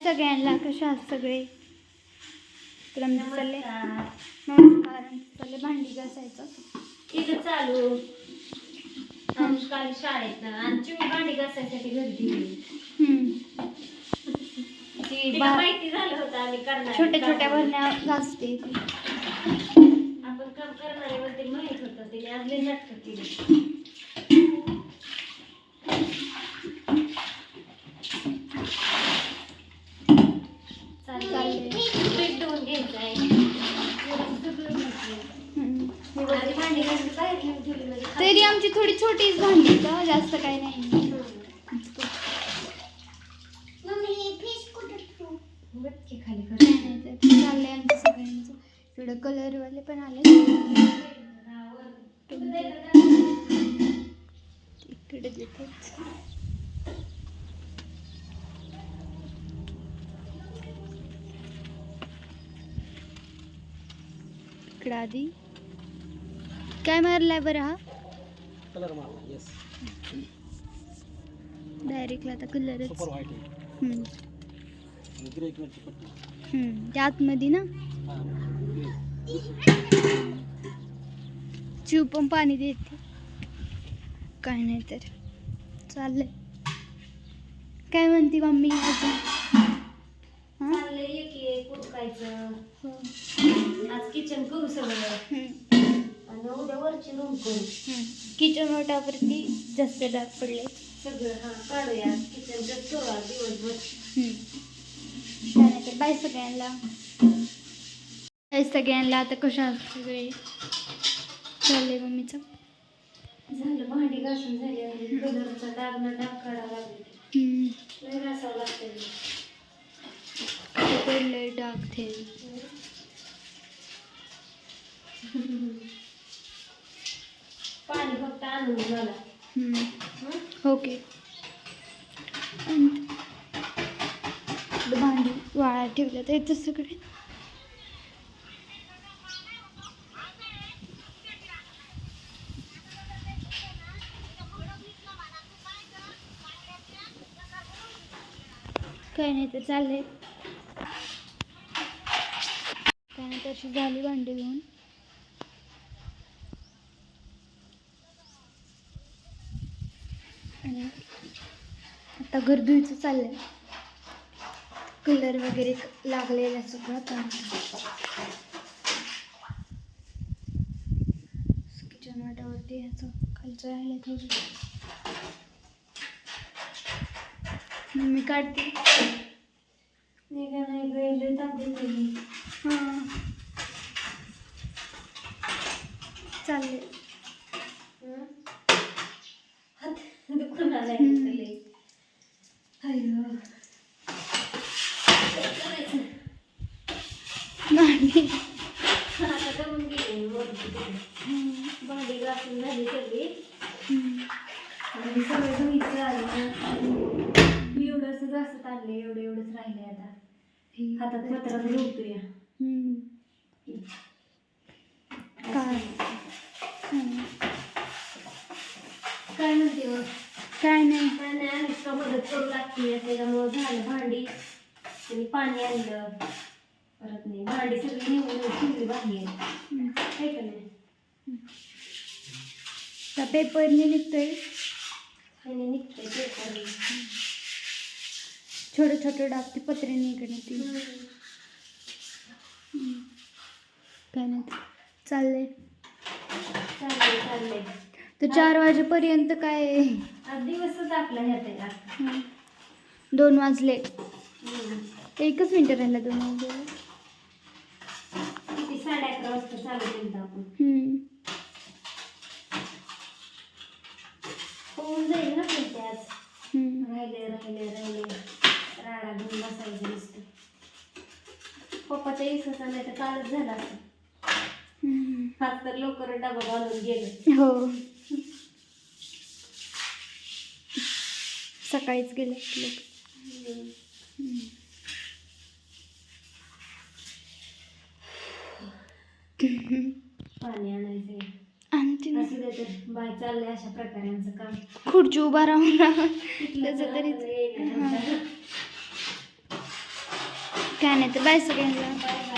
सगळ्यांना कशा आहात सगळे तर आमचं चालले नमस्कार. आमचं चालले भांडी घासायचं इथं चालू अनुष्काली शाळेत आणि भांडी घासायसाठी घरी दिली हम्म. ती तिला बा- माहिती झालं होतं आम्ही करणार छोट्या छोट्या भरण्या घासते ती. आपण काम करणारे म्हणते माहीत होतं तिने आज लई नाटकं केली तरी आमची थोडी छोटीच भांडी का जास्त काही नाही. चाललंय आमचं सगळ्यांचं. इकडं कलरवाले पण आले. इकडे देतात इकडं आधी. काय मारलाय बरं हा? कलर मारला येस डायरेक्टला आता कलरच सुपर व्हाईट आहे. हम्म, आणि ग्रे कलरची पट्टी. हम्म. त्या आतमध्ये ना? हां ग्रे चिव पण पाणी देते काय नाही तर. चाललंय. काय म्हणते मम्मी? अजून? हा? चाललंय एक एक उरकायचं. हो. आज किचन करू सगळं. हम्म, आणि उद्या वरची रूम करू. किचन ओटावरती जास्त डाग पडले. सगळं हा काढूया. किचन दिवसभर. बाय सगळ्यांना. बाय सगळ्यांना. आता कशा आहात सगळे चाललंय मम्मीचं. झालं भांडी घासून झाली कलरचा डाग ना डाग काढावा लागले. हम्म. लय घासावं लागतं कुठं पडलंय डाग ते पाणी ओके. भांडी वाळा ठेवलं तर येतं सगळे. काय नाही तर चाललंय काय नाही तशी झाली भांडी घेऊन आणि आता घर धुयचं चाललंय. कलर वगैरे लागलेला सगळं किचन वाटावरती ह्याचं खालचं राहिलं थोडं. मी काढते हां. चाललंय हं? हात दुखून आलाय हं. नुसतं लय. अय्यो. काय करायचं? भांडी आता दमून गेली मी वरती तिकडे. हम्म. भांडी घासून झाली सगळी. आणि सगळं धुईचं आलं एवढंच घासत आणले एवढं एवढंच राहिले आता हातात. पत्रात झोपतोया हम्म. काय म्हणते मग काय नाही काय नाही अनुष्का मदत करू लागते त्याच्यामुळं झालं भांडी त्यांनी पाणी आणलं भांडी सगळी निवडून ठेवली बाहेर हम्म. आहे का नाही त्या पेपरने निघतोय त्याने निघतंय पेपर छोटे छोटे डाग ते इकडे ती हम्म. काय नाही चाललंय चाललंय चाललंय तर चार वाजेपर्यंत काय आज दिवसच आपला ह्यात आहे आज. हम्म. दोन वाजले हम्म. एकच मिनिट राहिला दोन वाजले चालू केलं आपण. होऊन जाईल ना पण ते आज. राहिले राहिले राहिले. राडा घेऊन बसायचं नुसतं. पप्पाच्या इसचा नाही तर कालच झाला असं. आज तर लवकर डबा घालून गेलं. हो. सकाळीच गेले. लोक पाणी आणायचं आणते ना असं ते तर बाय चाललंय अशा प्रकारे आमचं काम. खुर्ची उभा राहून त्याचं तर. काय नाही तर बाय सगळ्यांना.